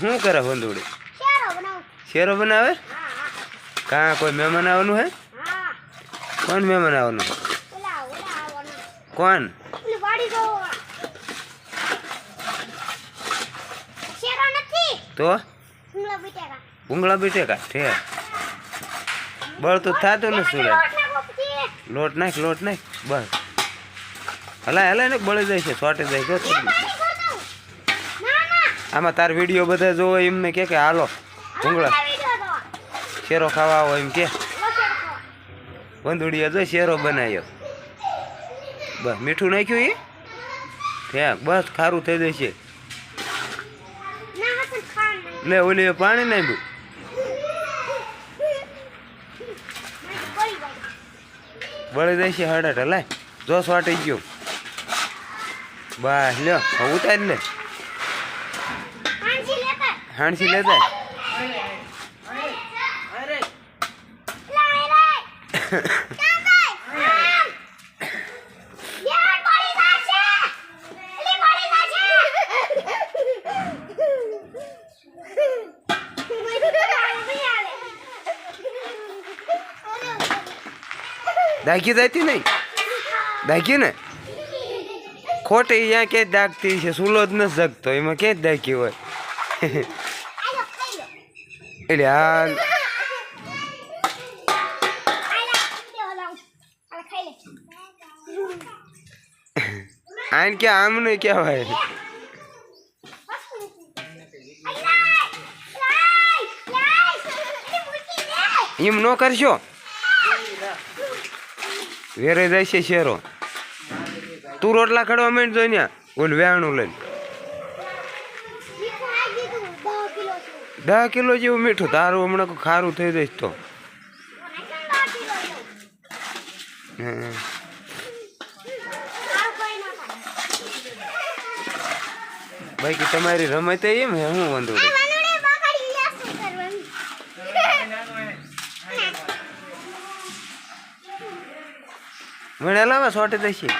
શું કરે હોંદુડી? શેરો બનાવે. કાં કોઈ મહેમાન આવવાનું હે? કોણ મહેમાન આવવાનું? કોણ? તો ઉંગળા જો શેરો બળ તો? બીટેકા. ઠે. થતું ને શું લોટ નાખો લોટ નાખ બસ હલાય હલાય ને બળી જાય છે સોટી જાય જો થોડું. પાણી ભર દઉં ના ના આમાં તાર વીડિયો બધા જોવો એમને કે કે હાલો ભૂંગળા શેરો ખાવા આવો એમ કે. વંદુડીએ જો શેરો બનાવ્યો. બસ મીઠું નાખ્યું એ ત્યાં બસ ખારું થઈ જશે. લે ઓલી પાણી નાખ્યું. બળી જશે હડટ હલાય જોશ વાટી ગયું. બસ લ્યો ઉતારી લે. હાણસી પડી જાશે દાગી જતી નહીં? દાગી ને? ખોટી અહીંયા ક્યાંય દાગતી છે સુલો જ નથી જગતો, એમાં ક્યાંય દાગી હોય? લો એટલે આ આને કે આમ નહીં કહેવાય એમ ન કરશો વેરે જાય છે શેરો તું રોટલા ખડવા માંડ જો ને ઓલ વેણું લઈને દસ કિલો જેવું મીઠું, તારું હમણાં ખારું થઈ જઈશ તો. બાકી તમારી રમત એમ હે, હું વાંધો મને લાવા સોટે દઈશી